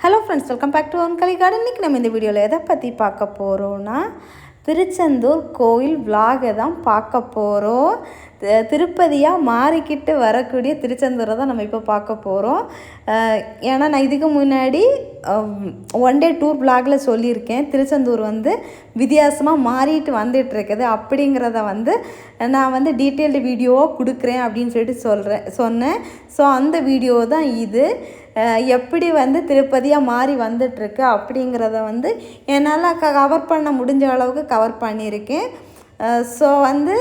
Hello friends welcome back to one கலி garden இன்றைக்கி நம்ம இந்த வீடியோவில் எதை பற்றி பார்க்க போகிறோன்னா திருச்செந்தூர் கோயில் விலாகை தான் பார்க்க போகிறோம் திருப்பதியாக மாறிக்கிட்டு வரக்கூடிய திருச்செந்தூரை தான் நம்ம இப்போ பார்க்க போகிறோம் ஏன்னா நான் இதுக்கு முன்னாடி ஒன் டே டூர் பிளாகில் சொல்லியிருக்கேன். திருச்செந்தூர் வந்து வித்தியாசமாக மாறிட்டு வந்துட்டு இருக்குது அப்படிங்கிறத வந்து நான் வந்து டீட்டெயில்டு வீடியோவாக கொடுக்குறேன் அப்படின்னு சொல்லிட்டு சொல்கிறேன் சொன்னேன். ஸோ அந்த வீடியோ தான் இது. எப்படி வந்து திருப்பதியாக மாறி வந்துட்டுருக்கு அப்படிங்கிறத வந்து என்னால் கவர் பண்ண முடிஞ்ச அளவுக்கு கவர் பண்ணியிருக்கேன். ஸோ வந்து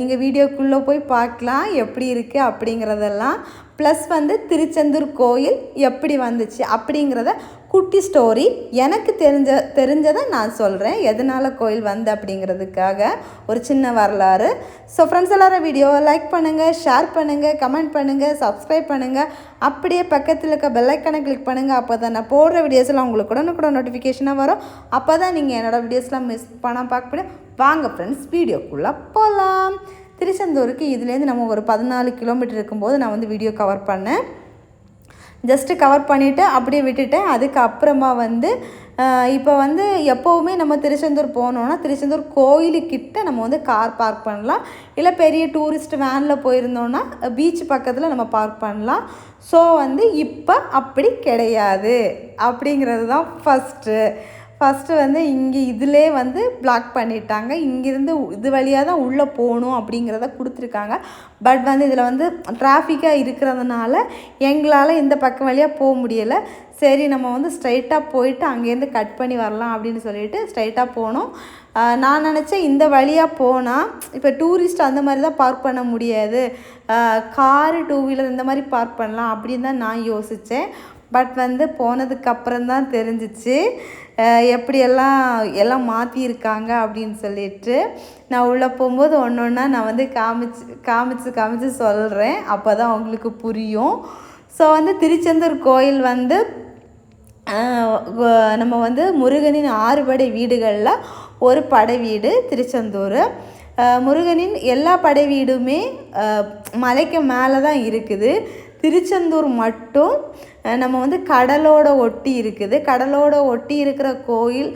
நீங்கள் வீடியோக்குள்ளே போய் பார்க்கலாம் எப்படி இருக்குது அப்படிங்கிறதெல்லாம். ப்ளஸ் வந்து திருச்செந்தூர் கோயில் எப்படி வந்துச்சு அப்படிங்கிறத குட்டி ஸ்டோரி. எனக்கு தெரிஞ்ச தெரிஞ்சதை நான் சொல்கிறேன் எதனால் கோயில் வந்து அப்படிங்கிறதுக்காக ஒரு சின்ன வரலாறு. ஸோ ஃப்ரெண்ட்ஸ் எல்லாரும் வீடியோவை லைக் பண்ணுங்கள் ஷேர் பண்ணுங்கள் கமெண்ட் பண்ணுங்கள் சப்ஸ்கிரைப் பண்ணுங்கள் அப்படியே பக்கத்தில் இருக்க பெல்லைக்கனை கிளிக் பண்ணுங்கள் அப்போ தான் நான் போடுற வீடியோஸ்லாம் உங்களுக்கு கூட நோட்டிஃபிகேஷனாக வரும். அப்போ தான் நீங்கள் என்னோடய வீடியோஸ்லாம் மிஸ் பண்ண பார்க்க முடியும். வாங்க ஃப்ரெண்ட்ஸ் வீடியோக்குள்ளே போகலாம் திருச்செந்தூருக்கு இதுலேருந்து நம்ம ஒரு பதினாலு கிலோமீட்டர் இருக்கும்போது நான் வந்து வீடியோ கவர் பண்ணேன். ஜஸ்ட்டு கவர் பண்ணிவிட்டு அப்படியே விட்டுட்டேன். அதுக்கப்புறமா வந்து இப்போ வந்து எப்போவுமே நம்ம திருச்செந்தூர் போனோன்னா திருச்செந்தூர் கோயிலுக்கிட்ட நம்ம வந்து கார் பார்க் பண்ணலாம். இல்லை பெரிய டூரிஸ்ட் வேனில் போயிருந்தோன்னா பீச் பக்கத்தில் நம்ம பார்க் பண்ணலாம். ஸோ வந்து இப்போ அப்படி கிடையாது. அப்படிங்கிறது தான் ஃபஸ்ட்டு ஃபஸ்ட்டு வந்து இங்கே இதிலே வந்து பிளாக் பண்ணிட்டாங்க. இங்கேருந்து இது வழியாக தான் உள்ளே போகணும் அப்படிங்கிறத கொடுத்துருக்காங்க. பட் வந்து இதில் வந்து டிராஃபிக்காக இருக்கிறதுனால எங்களால் இந்த பக்கம் வழியாக போக முடியலை. சரி நம்ம வந்து ஸ்ட்ரைட்டாக போயிட்டு அங்கேருந்து கட் பண்ணி வரலாம் அப்படின்னு சொல்லிட்டு ஸ்ட்ரைட்டாக போனோம். நான் நினச்சேன் இந்த வழியாக போனால் இப்போ டூரிஸ்ட் அந்த மாதிரி தான் பார்க் பண்ண முடியாது. காரு டூ வீலர் இந்த மாதிரி பார்க் பண்ணலாம் அப்படின்னு தான் நான் யோசித்தேன் பட் வந்து போனதுக்கப்புறம் தான் தெரிஞ்சிச்சு எப்படியெல்லாம் எல்லாம் மாற்றியிருக்காங்க அப்படின்னு சொல்லிட்டு. நான் உள்ளே போகும்போது ஒன்று ஒன்றா நான் வந்து காமிச்சு காமிச்சு காமிச்சு சொல்கிறேன் அப்போ தான் அவங்களுக்கு புரியும். ஸோ வந்து திருச்செந்தூர் கோயில் வந்து நம்ம வந்து முருகனின் ஆறு படை வீடுகளில் ஒரு படை வீடு திருச்செந்தூர். முருகனின் எல்லா படை வீடுமே மலைக்கு மேலே தான் இருக்குது. திருச்செந்தூர் மட்டும் நம்ம வந்து கடலோட ஒட்டி இருக்குது. கடலோட ஒட்டி இருக்கிற கோயில்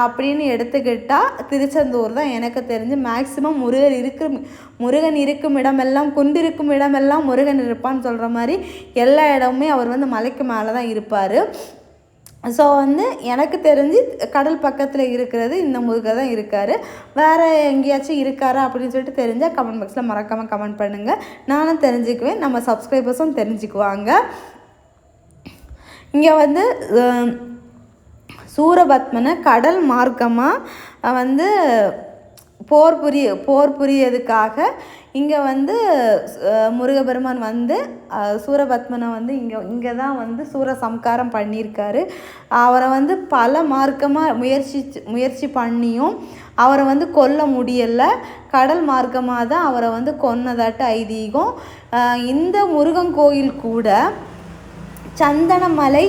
அப்படின்னு எடுத்துக்கிட்டால் திருச்செந்தூர் தான் எனக்கு தெரிஞ்சு மேக்ஸிமம் முருகர் இருக்கும் முருகன் இருக்கும் இடமெல்லாம் குந்திருக்கும் இடமெல்லாம் முருகன் இருப்பான்னு சொல்கிற மாதிரி எல்லா இடமுமே அவர் வந்து மலைக்கு மேலே தான் இருப்பார். ஸோ வந்து எனக்கு தெரிஞ்சு கடல் பக்கத்தில் இருக்கிறது இந்த முருகர் தான் இருக்கார். வேறு எங்கேயாச்சும் இருக்காரா அப்படின்னு சொல்லிட்டு தெரிஞ்சால் கமெண்ட் பாக்ஸில் மறக்காமல் கமெண்ட் பண்ணுங்கள் நானும் தெரிஞ்சுக்குவேன். நம்ம சப்ஸ்கிரைபர்ஸும் தெரிஞ்சுக்குவாங்க. இங்கே வந்து சூரபத்மனை கடல் மார்க்கமாக வந்து போர் புரிய போர் புரியதுக்காக இங்கே வந்து முருகபெருமான் வந்து சூரபத்மனை வந்து இங்கே இங்கே தான் வந்து சூர சம்காரம் பண்ணியிருக்காரு. அவரை வந்து பல மார்க்கமாக முயற்சி முயற்சி பண்ணியும் அவரை வந்து கொல்ல முடியலை. கடல் மார்க்கமாக தான் அவரை வந்து கொன்னதாட்டு ஐதீகம். இந்த முருகன் கோயில் கூட சந்தனமலை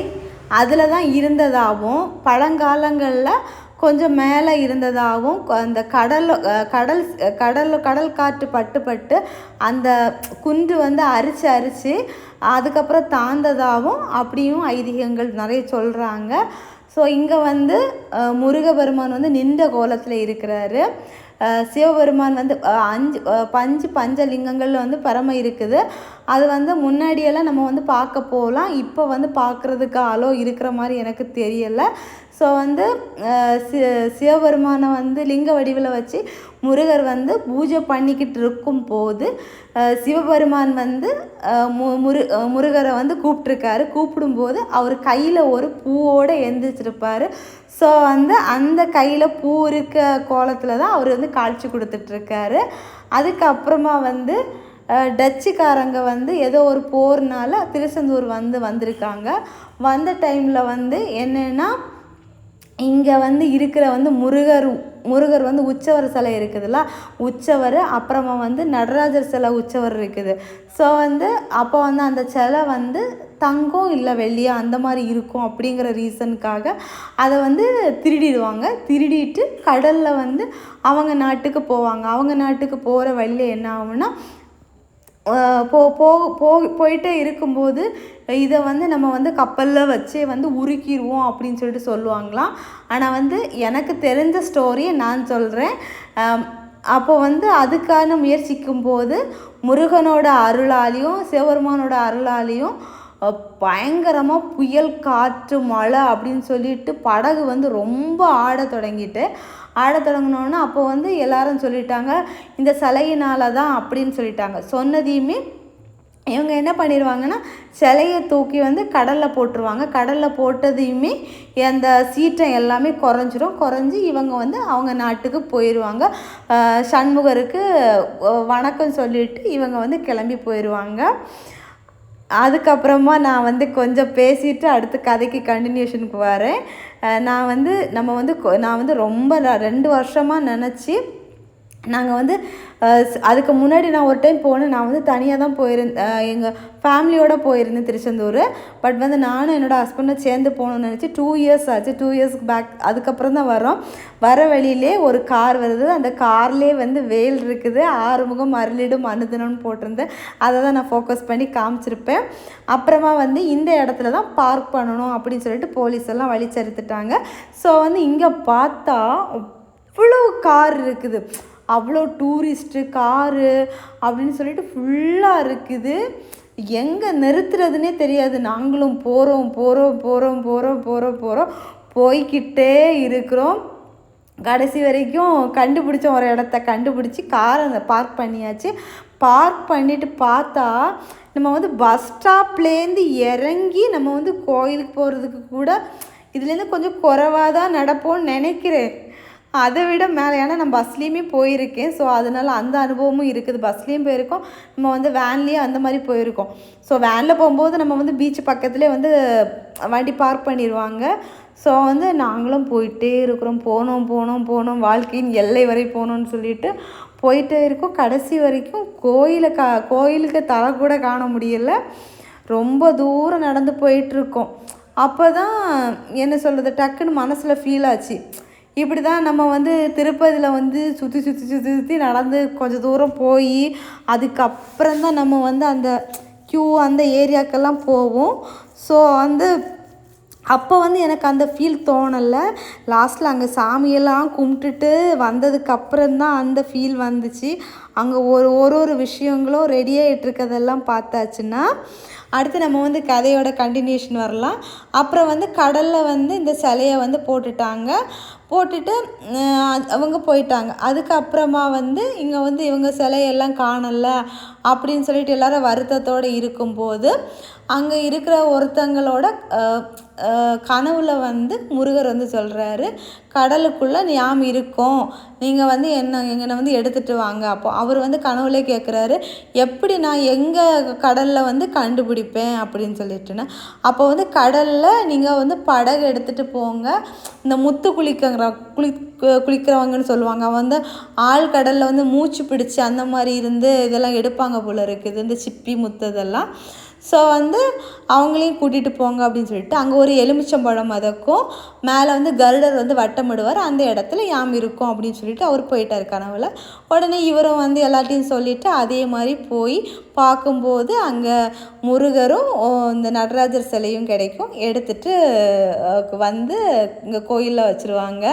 அதில் தான் இருந்ததாகவும் பழங்காலங்களில் கொஞ்சம் மேலே இருந்ததாகவும் அந்த கடல் கடல் கடல் கடல் காற்று பட்டு பட்டு அந்த குன்று வந்து அரிச்சு அரிச்சு அதுக்கப்புறம் தாழ்ந்ததாகவும் அப்படியும் ஐதீகங்கள் நிறைய சொல்கிறாங்க ஸோ இங்கே வந்து முருகபெருமான் வந்து நின்ற கோலத்தில் இருக்கிறாரு. சிவபெருமான் வந்து அஞ்சு பஞ்சு பஞ்சு லிங்கங்களில் வந்து பரம இருக்குது. அது வந்து முன்னாடியெல்லாம் நம்ம வந்து பார்க்க போகலாம். இப்போ வந்து பார்க்குறதுக்கு ஆளோ இருக்கிற மாதிரி எனக்கு தெரியலை. ஸோ வந்து சி சிவபெருமானை வந்து லிங்க வடிவில் வச்சு முருகர் வந்து பூஜை பண்ணிக்கிட்டு இருக்கும் போது சிவபெருமான் வந்து மு முரு முருகரை வந்து கூப்பிட்ருக்காரு கூப்பிடும்போது அவர் கையில் ஒரு பூவோடு எழுந்திரிச்சிருப்பார் ஸோ வந்து அந்த கையில் பூ இருக்க கோலத்தில் தான் அவர் வந்து காய்ச்சி கொடுத்துட்ருக்காரு. அதுக்கப்புறமா வந்து டச்சுக்காரங்க வந்து ஏதோ ஒரு போர்னால திருச்செந்தூர் வந்து வந்திருக்காங்க. வந்த டைமில் வந்து என்னென்னா இங்கே வந்து இருக்கிற வந்து முருகர் முருகர் வந்து உச்சவர சிலை இருக்குதுல்ல? உச்சவர் அப்புறமா வந்து நடராஜர் சிலை உச்சவர் இருக்குது. ஸோ வந்து அப்போ வந்து அந்த சிலை வந்து தங்கம் இல்லை வெள்ளியா அந்த மாதிரி இருக்கும் அப்படிங்கிற ரீசனுக்காக அதை வந்து திருடிடுவாங்க. திருடிட்டு கடலில் வந்து அவங்க நாட்டுக்கு போவாங்க. அவங்க நாட்டுக்கு போகிற வழியில் என்ன ஆகும்னா போ போ போக போயிட்டே இருக்கும்போது இதை வந்து நம்ம வந்து கப்பலில் வச்சே வந்து உருக்கிடுவோம் அப்படின்னு சொல்லிட்டு சொல்லுவாங்களாம். ஆனால் வந்து எனக்கு தெரிஞ்ச ஸ்டோரியை நான் சொல்கிறேன் அப்போ வந்து அதுக்கான முயற்சிக்கும் போது முருகனோட அருளாலையும் சிவபெருமானோட அருளாலையும் பயங்கரமாக புயல் காற்று மழை அப்படின்னு சொல்லிட்டு படகு வந்து ரொம்ப ஆட தொடங்கிட்டு ஆட தொடங்கினோன்னா அப்போ வந்து எல்லாரும் சொல்லிட்டாங்க இந்த சிலையினால தான் அப்படின்னு சொல்லிட்டாங்க. சொன்னதையுமே இவங்க என்ன பண்ணிடுவாங்கன்னா சிலையை தூக்கி வந்து கடலில் போட்டுருவாங்க. கடலில் போட்டதையுமே அந்த சீற்றம் எல்லாமே குறைஞ்சிரும். குறைஞ்சி இவங்க வந்து அவங்க நாட்டுக்கு போயிடுவாங்க சண்முகருக்கு வணக்கம் சொல்லிட்டு இவங்க வந்து கிளம்பி போயிடுவாங்க அதுக்கப்புறமா நான் வந்து கொஞ்சம் பேசிட்டு அடுத்த கதைக்கு கண்டினியூஷனுக்கு வரேன். நான் வந்து நம்ம வந்து கொ- நான் வந்து ரொம்ப ரெண்டு வருஷமாக நினச்சி நாங்கள் வந்து அதுக்கு முன்னாடி நான் ஒரு டைம் போனேன். நான் வந்து தனியாக தான் போயிருந்தேன் எங்கள் ஃபேமிலியோடு போயிருந்தேன் திருச்செந்தூர். பட் வந்து நானும் என்னோடய ஹஸ்பண்டும் சேர்ந்து போகணும்னு நினச்சி டூ இயர்ஸ் ஆச்சு. டூ இயர்ஸ்க்கு பேக் அதுக்கப்புறம் தான் வரோம் வர வழியிலே ஒரு கார் வருது. அந்த கார்லேயே வந்து வேல் இருக்குது. ஆறுமுகம் அருளிடும் அனுதினம்னு போட்டிருந்தேன். அதை தான் நான் ஃபோக்கஸ் பண்ணி காமிச்சிருப்பேன். அப்புறமா வந்து இந்த இடத்துல தான் பார்க் பண்ணணும் அப்படின்னு சொல்லிட்டு போலீஸ் எல்லாம் வழி சரித்துட்டாங்க ஸோ வந்து இங்கே பார்த்தா அவ்வளோ கார் இருக்குது. அவ்வளோ டூரிஸ்ட்டு காரு அப்படின்னு சொல்லிட்டு ஃபுல்லாக இருக்குது. எங்கே நிறுத்துறதுனே தெரியாது. நாங்களும் போகிறோம் போகிறோம் போகிறோம் போகிறோம் போகிறோம் போகிறோம் போய்கிட்டே இருக்கிறோம். கடைசி வரைக்கும் கண்டுபிடிச்ச ஒரு இடத்த. கண்டுபிடிச்சி காரை பார்க் பண்ணியாச்சு. பார்க் பண்ணிட்டு பார்த்தா நம்ம வந்து பஸ் ஸ்டாப்லேருந்து இறங்கி நம்ம வந்து கோயிலுக்கு போகிறதுக்கு கூட இதுலேருந்து கொஞ்சம் குறைவாக தான் நடப்போம்னு நினைக்கிறேன். அதை விட மேலே ஏன்னா நான் பஸ்லேயுமே போயிருக்கேன். ஸோ அதனால் அந்த அனுபவமும் இருக்குது. பஸ்லேயும் போயிருக்கோம். நம்ம வந்து வேன்லேயே அந்த மாதிரி போயிருக்கோம். ஸோ வேனில் போகும்போது நம்ம வந்து பீச் பக்கத்துலேயே வந்து வண்டி பார்க் பண்ணிடுவாங்க ஸோ வந்து நாங்களும் போயிட்டே இருக்கிறோம். போனோம் போனோம் போனோம். வாழ்க்கையின் எல்லை வரை போகணும்னு சொல்லிட்டு போயிட்டே இருக்கோம். கடைசி வரைக்கும் கோயிலை கா கோயிலுக்கு தலை கூட காண முடியல. ரொம்ப தூரம் நடந்து போயிட்டுருக்கோம் அப்போ தான் என்ன சொல்கிறது டக்குன்னு மனசில் ஃபீல் ஆச்சு. இப்படி தான் நம்ம வந்து திருப்பதியில் வந்து சுற்றி சுற்றி சுற்றி சுற்றி நடந்து கொஞ்சம் தூரம் போய் அதுக்கப்புறம் தான் நம்ம வந்து அந்த க்யூ அந்த ஏரியாக்கெல்லாம் போவோம். ஸோ வந்து அப்போ வந்து எனக்கு அந்த ஃபீல் தோணலை. லாஸ்ட்டில் அங்கே சாமியெல்லாம் கும்பிட்டுட்டு வந்ததுக்கப்புறம் தான் அந்த ஃபீல் வந்துச்சு. அங்கே ஒரு ஒரு ஒரு விஷயங்களும் ரெடி ஆகிட்டு பார்த்தாச்சுன்னா அடுத்து நம்ம வந்து கதையோட கண்டினியூஷன் வரலாம். அப்புறம் வந்து கடலில் வந்து இந்த சிலையை வந்து போட்டுட்டாங்க. போட்டுட்டு அவங்க போயிட்டாங்க. அதுக்கப்புறமா வந்து இங்கே வந்து இவங்க சிலையெல்லாம் காணலை அப்படின்னு சொல்லிட்டு எல்லாரும் வருத்தத்தோடு இருக்கும்போது அங்கே இருக்கிற ஒருத்தங்களோட கனவில் கனவுல வந்து முருகர் வந்து சொல்கிறாரு கடலுக்குள்ளே யாம் இருக்கோம் நீங்கள் வந்து என்ன எங்களை வந்து எடுத்துகிட்டு வாங்க அப்போ அவர் வந்து கனவுலே கேட்குறாரு எப்படி நான் எங்கே கடலில் வந்து கண்டுபிடிப்பேன் அப்படின்னு சொல்லிட்டுன்னு. அப்போ வந்து கடலில் நீங்கள் வந்து படகு எடுத்துகிட்டு போங்க இந்த முத்து குளிக்கங்கிற குளி குளிக்கிறவங்கன்னு சொல்லுவாங்க அவன் வந்து ஆள் கடலில் வந்து மூச்சு பிடிச்சி அந்த மாதிரி இருந்து இதெல்லாம் எடுப்பாங்க போல இருக்குது இந்த சிப்பி முத்து இதெல்லாம். ஸோ வந்து அவங்களையும் கூட்டிகிட்டு போங்க அப்படின்னு சொல்லிட்டு அங்கே ஒரு எலுமிச்சம்பழம் அதற்கும் மேலே வந்து கருடர் வந்து வட்டமிடுவார். அந்த இடத்துல யாம் இருக்கும் அப்படின்னு சொல்லிட்டு அவர் போயிட்டார் கனவுல. உடனே இவரும் வந்து எல்லாத்தையும் சொல்லிவிட்டு அதே மாதிரி போய் பார்க்கும்போது அங்கே முருகரும் ஓ, இந்த நடராஜர் சிலையும் கிடைக்கும். எடுத்துகிட்டு வந்து இங்கே கோயிலில் வச்சுருவாங்க.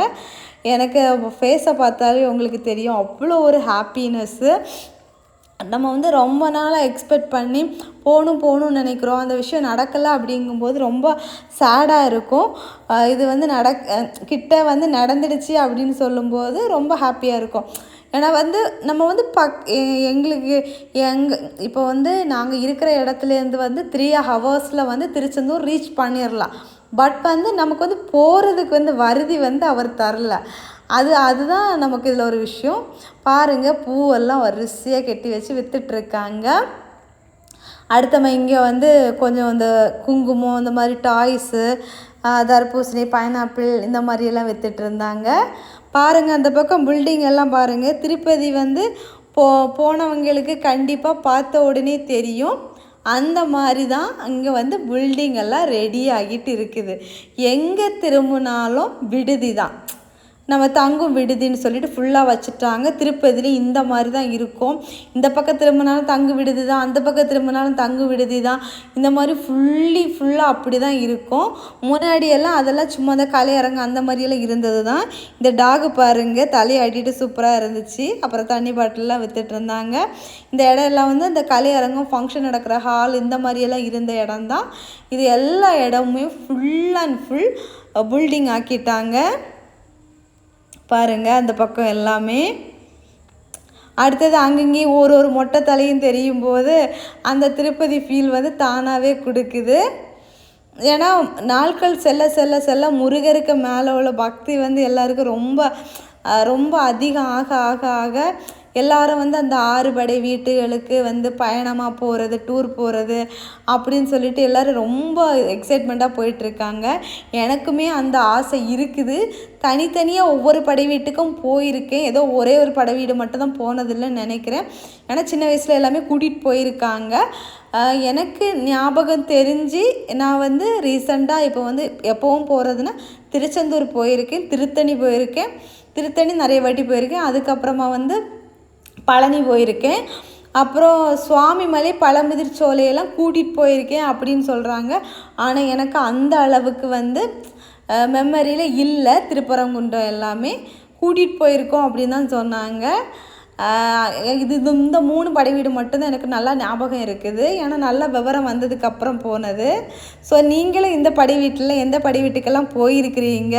எனக்கு ஃபேஸை பார்த்தாலே உங்களுக்கு தெரியும். அவ்வளோ ஒரு ஹாப்பினஸ்ஸு நம்ம வந்து ரொம்ப நாளாக எக்ஸ்பெக்ட் பண்ணி போகணும் போகணும்னு நினைக்கிறோம். அந்த விஷயம் நடக்கலை அப்படிங்கும்போது ரொம்ப சேடாக இருக்கும். இது வந்து நடக் கிட்ட வந்து நடந்துடுச்சு அப்படின்னு சொல்லும்போது ரொம்ப ஹாப்பியாக இருக்கும். ஏன்னா வந்து நம்ம வந்து பக் எங்களுக்கு எங்க இப்போ வந்து நாங்கள் இருக்கிற இடத்துலேருந்து வந்து த்ரீ ஹவர்ஸில் வந்து திருச்செந்தூர் ரீச் பண்ணிடலாம் பட் வந்து நமக்கு வந்து போகிறதுக்கு வந்து வருதி வந்து அவர் தரல. அது அதுதான் நமக்கு இதில் ஒரு விஷயம். பாருங்கள் பூவெல்லாம் வரிசையாக கட்டி வச்சு விற்றுட்ருக்காங்க அடுத்தவங்க இங்கே வந்து கொஞ்சம் இந்த குங்குமம் இந்த மாதிரி டாய்ஸு தர்பூசணி பைனாப்பிள் இந்த மாதிரியெல்லாம் வித்துட்டு இருந்தாங்க பாருங்கள் அந்த பக்கம் பில்டிங் எல்லாம் பாருங்கள் திருப்பதி வந்து போ போனவங்களுக்கு கண்டிப்பாக பார்த்த உடனே தெரியும். அந்த மாதிரி தான் அங்கே வந்து பில்டிங் எல்லாம் ரெடி ஆகிட்டு இருக்குது. எங்கே திரும்பினாலும் விடுதி தான். நம்ம தங்கும் விடுதின்னு சொல்லிட்டு ஃபுல்லாக வச்சுட்டாங்க. திருப்பதிலையும் இந்த மாதிரி தான் இருக்கும். இந்த பக்கம் திரும்பினாலும் தங்கு விடுதி தான் அந்த பக்கம் திரும்பினாலும் தங்கு விடுதி தான் இந்த மாதிரி ஃபுல்லி ஃபுல்லாக அப்படி தான் இருக்கும். முன்னாடியெல்லாம் அதெல்லாம் சும்மா அந்த கலையரங்கு அந்த மாதிரியெல்லாம் இருந்தது தான் இந்த டாகு பாருங்கள் தலையை அடிட்டு சூப்பராக இருந்துச்சு. அப்புறம் தண்ணி பாட்டிலெலாம் வித்துட்டு இருந்தாங்க. இந்த இடம் எல்லாம் வந்து இந்த கலையரங்கம் ஃபங்க்ஷன் நடக்கிற ஹால் இந்த மாதிரியெல்லாம் இருந்த இடம் தான் இது எல்லா இடமுமே ஃபுல் அண்ட் ஃபுல் பில்டிங் ஆக்கிட்டாங்க. பாருங்கள் அந்த பக்கம் எல்லாமே. அடுத்தது அங்கங்கேயும் ஒரு ஒரு மொட்டை தலையும் தெரியும் போது அந்த திருப்பதி ஃபீல் வந்து தானாகவே கொடுக்குது. ஏன்னா நாட்கள் செல்ல செல்ல செல்ல முருகருக்கு மேலே உள்ள பக்தி வந்து எல்லாருக்கும் ரொம்ப ரொம்ப அதிகம் ஆக ஆக ஆக எல்லாரும் வந்து அந்த ஆறுபடை வீட்டுகளுக்கு வந்து பயணமாக போகிறது டூர் போகிறது அப்படின்னு சொல்லிட்டு எல்லோரும் ரொம்ப எக்ஸைட்மெண்ட்டாக போயிட்டுருக்காங்க. எனக்குமே அந்த ஆசை இருக்குது. தனித்தனியாக ஒவ்வொரு படை வீட்டுக்கும் போயிருக்கேன். ஏதோ ஒரே ஒரு படை வீடு மட்டும் தான் போனதில்லைன்னு நினைக்கிறேன். ஏன்னா சின்ன வயசில் எல்லாமே கூட்டிகிட்டு போயிருக்காங்க. எனக்கு ஞாபகம் தெரிஞ்சு நான் வந்து ரீசெண்டாக இப்போ வந்து எப்போவும் போகிறதுனா திருச்செந்தூர் போயிருக்கேன். திருத்தணி போயிருக்கேன். திருத்தணி நிறைய வாட்டி போயிருக்கேன். அதுக்கப்புறமா வந்து பழனி போயிருக்கேன். அப்புறம் சுவாமிமலை பழமுதிர் சோலையெல்லாம் கூட்டிகிட்டு போயிருக்கேன் அப்படின்னு சொல்கிறாங்க ஆனால் எனக்கு அந்த அளவுக்கு வந்து மெமரியில் இல்லை. திருப்பரங்குன்றம் எல்லாமே கூட்டிகிட்டு போயிருக்கோம் அப்படின்னு தான் சொன்னாங்க. இது இது இந்த மூணு படை வீடு மட்டும்தான் எனக்கு நல்லா ஞாபகம் இருக்குது. ஏன்னா நல்ல விவரம் வந்ததுக்கப்புறம் போனது. ஸோ நீங்களும் இந்த படை வீட்டில் எந்த படை வீட்டுக்கெல்லாம் போயிருக்கிறீங்க?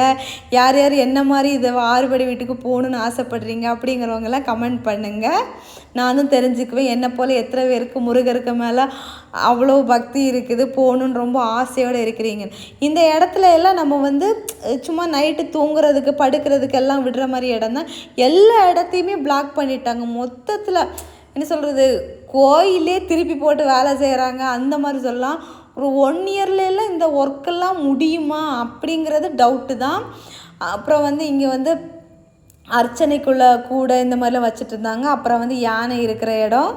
யார் யார் என்ன மாதிரி இது ஆறு படை வீட்டுக்கு போகணுன்னு ஆசைப்படுறீங்க? அப்படிங்கிறவங்கெல்லாம் கமெண்ட் பண்ணுங்கள் நானும் தெரிஞ்சுக்குவேன். என்னை போல் எத்தனை பேருக்கு முருகருக்கு மேலே அவ்வளோ பக்தி இருக்குது. போகணுன்னு ரொம்ப ஆசையோடு இருக்கிறீங்க. இந்த இடத்துல எல்லாம் நம்ம வந்து சும்மா நைட்டு தூங்குறதுக்கு படுக்கிறதுக்கு எல்லாம் விடுற மாதிரி இடம் தான். எல்லா இடத்தையுமே பிளாக் பண்ணிட்டாங்க. மொத்தத்தில் என்ன சொல்கிறது கோயிலே திருப்பி போட்டு வேலை செய்கிறாங்க அந்த மாதிரி சொல்லலாம். ஒரு ஒன் இயர்லாம் இந்த ஒர்க்கெல்லாம் முடியுமா அப்படிங்கிறது டவுட்டு தான். அப்புறம் வந்து இங்கே வந்து அர்ச்சனைக்குள்ள கூட இந்த மாதிரிலாம் வச்சுட்டு இருந்தாங்க அப்புறம் வந்து யானை இருக்கிற இடம்.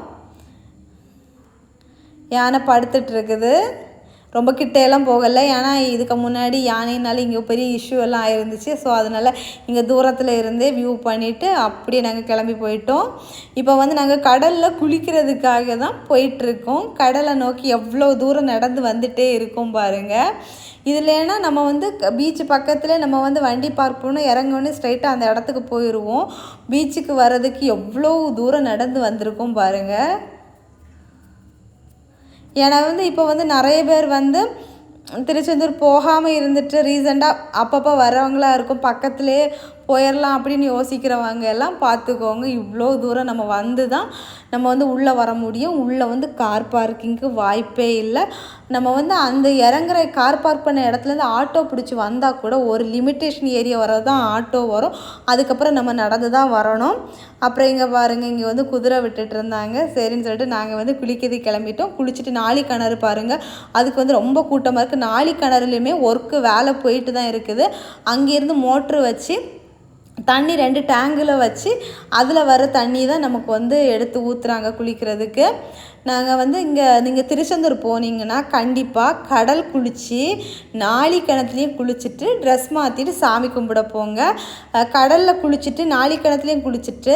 யானை படுத்துட்டு இருக்குது ரொம்ப கிட்டையெல்லாம் போகலை. ஏன்னா இதுக்கு முன்னாடி யானைனால இங்கே பெரிய இஷ்யூ எல்லாம் ஆயிருந்துச்சு. ஸோ அதனால் இங்கே தூரத்தில் இருந்தே வியூ பண்ணிவிட்டு அப்படியே நாங்கள் கிளம்பி போயிட்டோம். இப்போ வந்து நாங்கள் கடலில் குளிக்கிறதுக்காக தான் போயிட்டுருக்கோம். கடலை நோக்கி எவ்வளோ தூரம் நடந்து வந்துட்டே இருக்கோம் பாருங்கள் இதில் நம்ம வந்து பீச் பக்கத்தில் நம்ம வந்து வண்டி பார்க் பண்ணணும் இறங்கணும் ஸ்ட்ரைட்டாக அந்த இடத்துக்கு போயிடுவோம் பீச்சுக்கு வர்றதுக்கு எவ்வளோ தூரம் நடந்து வந்திருக்கோம் பாருங்கள் ஏன்னா வந்து இப்போ வந்து நிறைய பேர் வந்து திருச்செந்தூர் போகாமல் இருந்துட்டு ரீசெண்டாக அப்பப்போ வர்றவங்களா இருக்கும். பக்கத்துலேயே போயிடலாம் அப்படின்னு யோசிக்கிறவங்க எல்லாம் பார்த்துக்கோங்க. இவ்வளோ தூரம் நம்ம வந்து தான் நம்ம வந்து உள்ளே வர முடியும். உள்ளே வந்து கார் பார்க்கிங்க்கு வாய்ப்பே இல்லை. நம்ம வந்து அந்த இறங்குற கார் பார்க் பண்ண இடத்துலேருந்து ஆட்டோ பிடிச்சி வந்தால் கூட ஒரு லிமிட்டேஷன் ஏரியா வரது தான் ஆட்டோ வரும். அதுக்கப்புறம் நம்ம நடந்து தான் வரணும். அப்புறம் இங்கே பாருங்கள் இங்கே வந்து குதிரை விட்டுட்டு இருந்தாங்க. சரின்னு சொல்லிட்டு நாங்கள் வந்து குளிக்கிறது கிளம்பிட்டோம். குளிச்சுட்டு நாளி கிணறு பாருங்கள் அதுக்கு வந்து ரொம்ப கூட்டமாக இருக்குது நாளி கிணறுலையுமே ஒர்க்கு வேலை போயிட்டு தான் இருக்குது. அங்கேருந்து மோட்ரு வச்சு தண்ணி ரெண்டு டேங்கில் வச்சு அதில் வர தண்ணி தான் நமக்கு வந்து எடுத்து ஊற்றுறாங்க குளிக்கிறதுக்கு. நாங்கள் வந்து இங்கே நீங்கள் திருச்செந்தூர் போனீங்கன்னா கண்டிப்பாக கடல் குளித்து நாளி கிணத்துலேயும் குளிச்சுட்டு ட்ரெஸ் மாற்றிட்டு சாமி கும்பிட போங்க. கடலில் குளிச்சுட்டு நாளி கிணத்துலேயும் குளிச்சுட்டு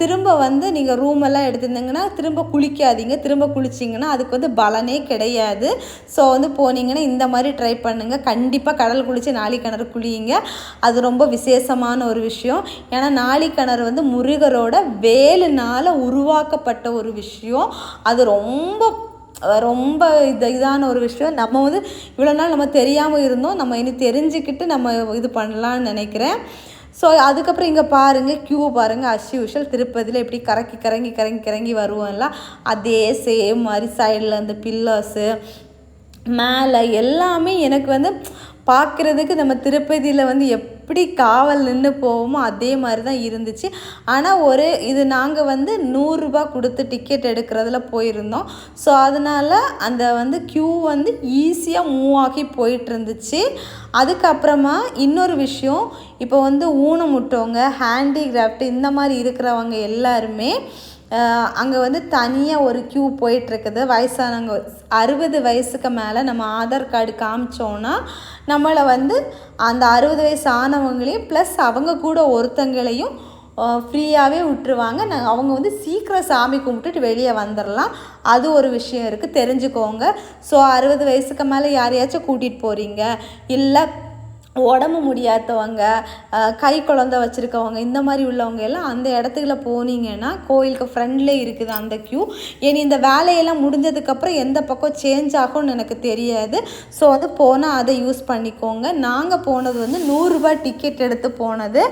திரும்ப வந்து நீங்கள் ரூம் எல்லாம் எடுத்திருந்தீங்கன்னா திரும்ப குளிக்காதீங்க. திரும்ப குளிச்சிங்கன்னா அதுக்கு வந்து பலனே கிடையாது. ஸோ வந்து போனீங்கன்னா இந்த மாதிரி ட்ரை பண்ணுங்கள் கண்டிப்பாக கடல் குளித்து நாளி கிணறு குளியுங்க. அது ரொம்ப விசேஷமான ஒரு விஷயம். ஏன்னா நாளி கிணறு வந்து முருகரோட வேலுனால் உருவாக்கப்பட்ட ஒரு விஷயம். அது ரொம்ப ரொம்ப இது இதான ஒரு விஷயம். நம்ம வந்து இவ்வளோ நாள் நம்ம தெரியாமல் இருந்தோம். நம்ம இனி தெரிஞ்சுக்கிட்டு நம்ம இது பண்ணலான்னு நினைக்கிறேன். ஸோ அதுக்கப்புறம் இங்கே பாருங்கள் க்யூ பாருங்கள் அஸ் யூஷுவல் திருப்பதியில் எப்படி கறக்கி கறங்கி கறங்கி கறங்கி வருவோம்ல அதே சேம் மாதிரி சைடில் அந்த பில்லர்ஸு மேலே எல்லாமே எனக்கு வந்து பார்க்குறதுக்கு நம்ம திருப்பதியில் வந்து எப்படி காவல் நின்று போவோமோ அதே மாதிரி தான் இருந்துச்சு. ஆனால் ஒரு இது நாங்கள் வந்து நூறுரூபா கொடுத்து டிக்கெட் எடுக்கிறதுல போயிருந்தோம். ஸோ அதனால் அந்த வந்து க்யூ வந்து ஈஸியாக மூவ் ஆகி போயிட்டு இருந்துச்சு அதுக்கப்புறமா இன்னொரு விஷயம் இப்போ வந்து ஊனமுட்டவங்க ஹேண்டிகிராஃப்ட் இந்த மாதிரி இருக்கிறவங்க எல்லாருமே அங்கே வந்து தனியாக ஒரு க்யூ போயிட்டுருக்குது. வயசானவங்க அறுபது வயசுக்கு மேலே நம்ம ஆதார் கார்டு காமிச்சோன்னா நம்மளை வந்து அந்த அறுபது வயசு ஆனவங்களையும் ப்ளஸ் அவங்க கூட ஒருத்தங்களையும் ஃப்ரீயாகவே விட்டுருவாங்க. நாங்கள் அவங்க வந்து சீக்கிரம் சாமி கும்பிட்டுட்டு வெளியே வந்துடலாம் அது ஒரு விஷயம் இருக்குது தெரிஞ்சுக்கோங்க. ஸோ அறுபது வயசுக்கு மேலே யாரையாச்சும் கூட்டிகிட்டு போகிறீங்க இல்லை உடம்பு முடியாதவங்க கை குழந்த வச்சுருக்கவங்க இந்த மாதிரி உள்ளவங்க எல்லாம் அந்த இடத்துக்குள்ள போனீங்கன்னா கோயிலுக்கு ஃப்ரெண்ட்லேயே இருக்குது அந்த க்யூ இனி இந்த வேலையெல்லாம் முடிஞ்சதுக்கப்புறம் எந்த பக்கம் சேஞ்ச் ஆகும்னு எனக்கு தெரியாது. ஸோ வந்து போனால் அதை யூஸ் பண்ணிக்கோங்க. நாங்கள் போனது வந்து நூறுரூபா டிக்கெட் எடுத்து போனது.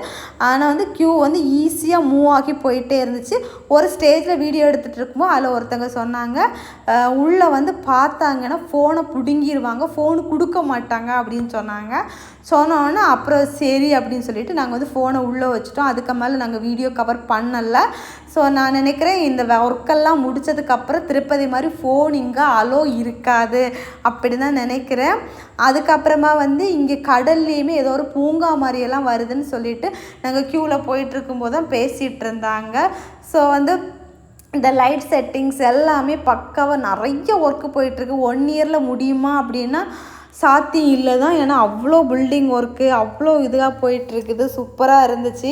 ஆனால் வந்து க்யூ வந்து ஈஸியாக மூவ் ஆகி போயிட்டே இருந்துச்சு. ஒரு ஸ்டேஜில் வீடியோ எடுத்துகிட்டு இருக்கும்போது அதில் ஒருத்தங்க சொன்னாங்க உள்ளே வந்து பார்த்தாங்கன்னா ஃபோனை பிடுங்கிடுவாங்க ஃபோனு கொடுக்க மாட்டாங்க அப்படின்னு சொன்னாங்க. சொன்னோன்னே அப்புறம் சரி அப்படின்னு சொல்லிட்டு நாங்கள் வந்து ஃபோனை உள்ளே வச்சுட்டோம். அதுக்கு மேலே நாங்கள் வீடியோ கவர் பண்ணலை. ஸோ நான் நினைக்கிறேன் இந்த ஒர்க்கெல்லாம் முடித்ததுக்கப்புறம் திருப்பதி மாதிரி ஃபோன் இங்கே அலோ இருக்காது அப்படி தான் நினைக்கிறேன். அதுக்கப்புறமா வந்து இங்கே கடல்லையுமே ஏதோ ஒரு பூங்கா மாதிரியெல்லாம் வருதுன்னு சொல்லிட்டு நாங்கள் க்யூவில் போயிட்டுருக்கும்போது தான் பேசிகிட்டு இருந்தாங்க. ஸோ வந்து இந்த லைட் செட்டிங்ஸ் எல்லாமே பக்காவாக நிறைய ஒர்க்கு போயிட்டுருக்கு ஒன் இயரில் முடியுமா அப்படின்னா சாத்தியம் இல்லை தான் ஏன்னா அவ்வளோ பில்டிங் ஒர்க்கு அவ்வளோ இதுவாக போயிட்டுருக்குது. சூப்பராக இருந்துச்சு.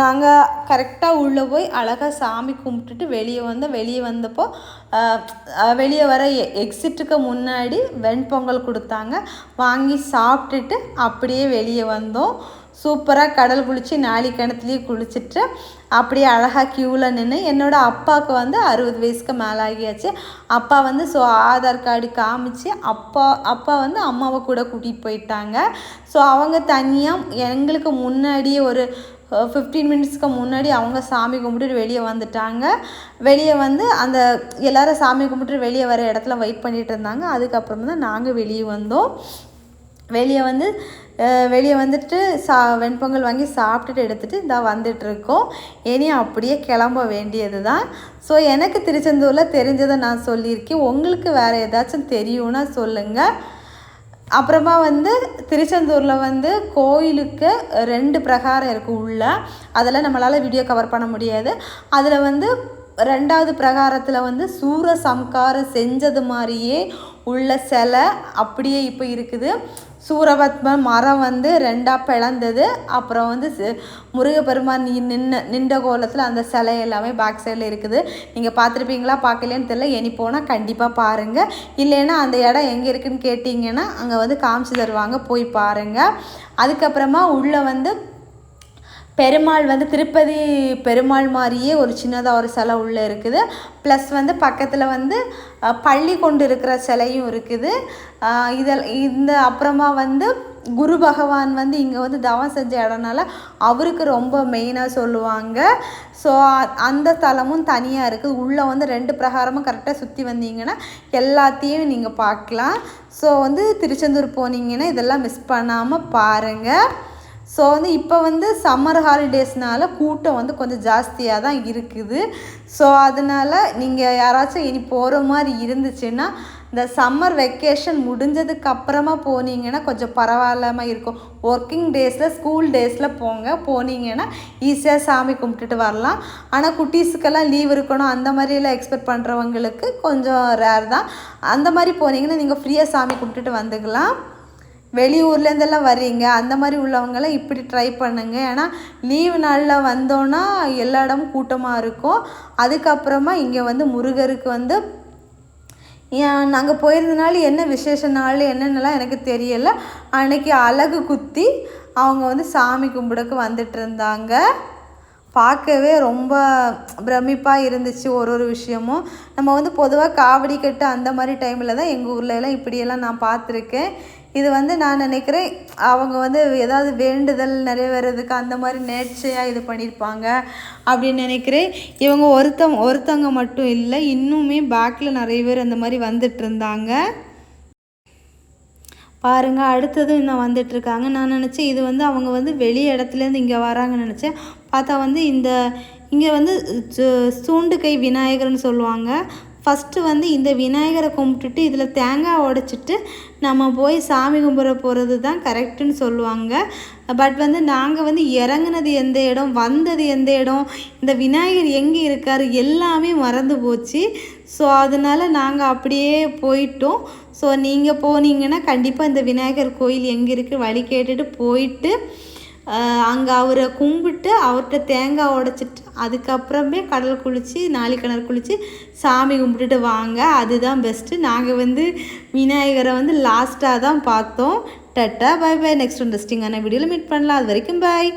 நாங்கள் கரெக்டாக உள்ளே போய் அழகாக சாமி கும்பிட்டுட்டு வெளியே வந்தோம் வெளியே வந்தப்போ வெளியே வர எக்ஸிட்டுக்கு முன்னாடி வெண்பொங்கல் கொடுத்தாங்க. வாங்கி சாப்பிட்டுட்டு அப்படியே வெளியே வந்தோம். சூப்பராக கடல் குளித்து நாளி கிணத்துலேயே குளிச்சுட்டு அப்படியே அழகாக க்யூவில் நின்று என்னோடய அப்பாவுக்கு வந்து அறுபது வயசுக்கு மேலே ஆகியாச்சு அப்பா வந்து ஸோ ஆதார் கார்டு காமிச்சு அப்பா அப்பா வந்து அம்மாவை கூட கூட்டிகிட்டு போயிட்டாங்க. ஸோ அவங்க தனியாக எங்களுக்கு முன்னாடியே ஒரு ஃபிஃப்டீன் மினிட்ஸ்க்கு முன்னாடி அவங்க சாமி கும்பிட்டு வெளியே வந்துட்டாங்க. வெளியே வந்து அந்த எல்லோரும் சாமி கும்பிட்டு வெளியே வர இடத்துல வெயிட் பண்ணிகிட்டு இருந்தாங்க. அதுக்கப்புறம் தான் நாங்கள் வெளியே வந்தோம். வெளியே வந்து வெளியே வந்துட்டு சா வெண்பொங்கல் வாங்கி சாப்பிட்டுட்டு எடுத்துகிட்டு இந்த வந்துட்டுருக்கோம். இனி அப்படியே கிளம்ப வேண்டியது தான் ஸோ எனக்கு திருச்செந்தூரில் தெரிஞ்சதை நான் சொல்லியிருக்கேன். உங்களுக்கு வேறு ஏதாச்சும் தெரியும்னா சொல்லுங்கள் அப்புறமா வந்து திருச்செந்தூரில் வந்து கோயிலுக்கு ரெண்டு பிரகாரம் இருக்குது உள்ள. அதில் நம்மளால் வீடியோ கவர் பண்ண முடியாது. அதில் வந்து ரெண்டாவது பிரகாரத்தில் வந்து சூர சம்காரம் செஞ்சது மாதிரியே உள்ள சிலை அப்படியே இப்போ இருக்குது. சூரபத்ம மரம் வந்து ரெண்டாக பிளந்தது. அப்புறம் வந்து முருகப்பெருமான் நின்ன நின்ற கோலத்தில் அந்த சிலை எல்லாமே பேக் சைடில் இருக்குது. நீங்கள் பார்த்துருப்பீங்களா? பார்க்கலன்னு தெரியல. இனி போனால் கண்டிப்பாக பாருங்கள் இல்லைன்னா அந்த இடம் எங்கே இருக்குதுன்னு கேட்டிங்கன்னா அங்கே வந்து காமிச்சு தருவாங்க. போய் பாருங்கள் அதுக்கப்புறமா உள்ளே வந்து பெருமாள் வந்து திருப்பதி பெருமாள் மாதிரியே ஒரு சின்னதாக ஒரு சிலை உள்ளே இருக்குது. ப்ளஸ் வந்து பக்கத்தில் வந்து பள்ளி கொண்டு இருக்கிற சிலையும் இருக்குது. இதில் இந்த அப்புறமா வந்து குரு பகவான் வந்து இங்கே வந்து தவம் செஞ்ச இடம்னால அவருக்கு ரொம்ப மெயினாக சொல்லுவாங்க. ஸோ அந்த தலமும் தனியாக இருக்குது உள்ளே வந்து ரெண்டு பிரகாரமும் கரெக்டாக சுற்றி வந்தீங்கன்னா எல்லாத்தையும் நீங்கள் பார்க்கலாம். ஸோ வந்து திருச்செந்தூர் போனீங்கன்னா இதெல்லாம் மிஸ் பண்ணாமல் பாருங்கள் ஸோ வந்து இப்போ வந்து சம்மர் ஹாலிடேஸ்னால கூட்டம் வந்து கொஞ்சம் ஜாஸ்தியாக தான் இருக்குது. ஸோ அதனால் நீங்கள் யாராச்சும் இனி போகிற மாதிரி இருந்துச்சுன்னா இந்த சம்மர் வெக்கேஷன் முடிஞ்சதுக்கு அப்புறமா போனீங்கன்னா கொஞ்சம் பரவாயில்லாமல் இருக்கும். ஒர்க்கிங் டேஸில் ஸ்கூல் டேஸில் போங்க. போனீங்கன்னா ஈஸியாக சாமி கும்பிட்டுட்டு வரலாம். ஆனால் குட்டீஸுக்கெல்லாம் லீவ் இருக்கணும். அந்த மாதிரிலாம் எக்ஸ்பெக்ட் பண்ணுறவங்களுக்கு கொஞ்சம் ரேர் தான். அந்த மாதிரி போனீங்கன்னா நீங்கள் ஃப்ரீயாக சாமி கும்பிட்டுட்டு வந்துக்கலாம். வெளியூர்லேருந்தெல்லாம் வர்றீங்க அந்த மாதிரி உள்ளவங்களாம் இப்படி ட்ரை பண்ணுங்கள் ஏன்னா லீவு நாளில் வந்தோன்னா எல்லா இடமும் கூட்டமாக இருக்கும். அதுக்கப்புறமா இங்கே வந்து முருகருக்கு வந்து நாங்கள் போயிருந்தனால என்ன விசேஷ நாள் என்னென்னலாம் எனக்கு தெரியலை. அன்னைக்கு அழகு குத்தி அவங்க வந்து சாமி கும்பிடக்கு வந்துட்டு இருந்தாங்க பார்க்கவே ரொம்ப பிரமிப்பாக இருந்துச்சு ஒரு ஒரு விஷயமும். நம்ம வந்து பொதுவாக காவடி கட்டு அந்த மாதிரி டைமில் தான் எங்கள் ஊரில் எல்லாம் இப்படியெல்லாம் நான் பார்த்துருக்கேன். இது வந்து நான் நினைக்கிறேன் அவங்க வந்து ஏதாவது வேண்டுதல் நிறைவேறதுக்கு அந்த மாதிரி நேர்ச்சையாக இது பண்ணியிருப்பாங்க அப்படின்னு நினைக்கிறேன். இவங்க ஒருத்தவங்க ஒருத்தவங்க மட்டும் இல்லை இன்னுமே பேக்கில் நிறைய பேர் அந்த மாதிரி வந்துட்டு இருந்தாங்க. பாருங்கள் அடுத்ததும் இன்னும் வந்துட்டுருக்காங்க நான் நினச்சேன் இது வந்து அவங்க வந்து வெளி இடத்துலேருந்து இங்கே வராங்கன்னு நினச்சேன். பார்த்தா வந்து இந்த இங்கே வந்து சூண்டு கை விநாயகர்னு சொல்லுவாங்க. ஃபஸ்ட்டு வந்து இந்த விநாயகரை கும்பிட்டுட்டு இதில் தேங்காய் உடைச்சிட்டு நம்ம போய் சாமி கும்பிட போகிறது தான் கரெக்டுன்னு சொல்லுவாங்க. பட் வந்து நாங்கள் வந்து இறங்குனது எந்த இடம் வந்தது எந்த இடம் இந்த விநாயகர் எங்கே இருக்கார் எல்லாமே மறந்து போச்சு. ஸோ அதனால் நாங்கள் அப்படியே போயிட்டோம். ஸோ நீங்கள் போனீங்கன்னா கண்டிப்பாக இந்த விநாயகர் கோயில் எங்கே இருக்குது வழி கேட்டுட்டு போயிட்டு அங்கே அவரை கும்பிட்டு அவர்கிட்ட தேங்காய் உடைச்சிட்டு அதுக்கப்புறமே கடல் குளித்து நாளி கிணறு குளித்து சாமி கும்பிட்டுட்டு வாங்க. அதுதான் பெஸ்ட்டு நாங்கள் வந்து விநாயகரை வந்து லாஸ்ட்டாக தான் பார்த்தோம். டட்டா பை பை நெக்ஸ்ட் இன்ட்ரெஸ்டிங்கான வீடியோவில் மீட் பண்ணலாம். அது வரைக்கும் பாய்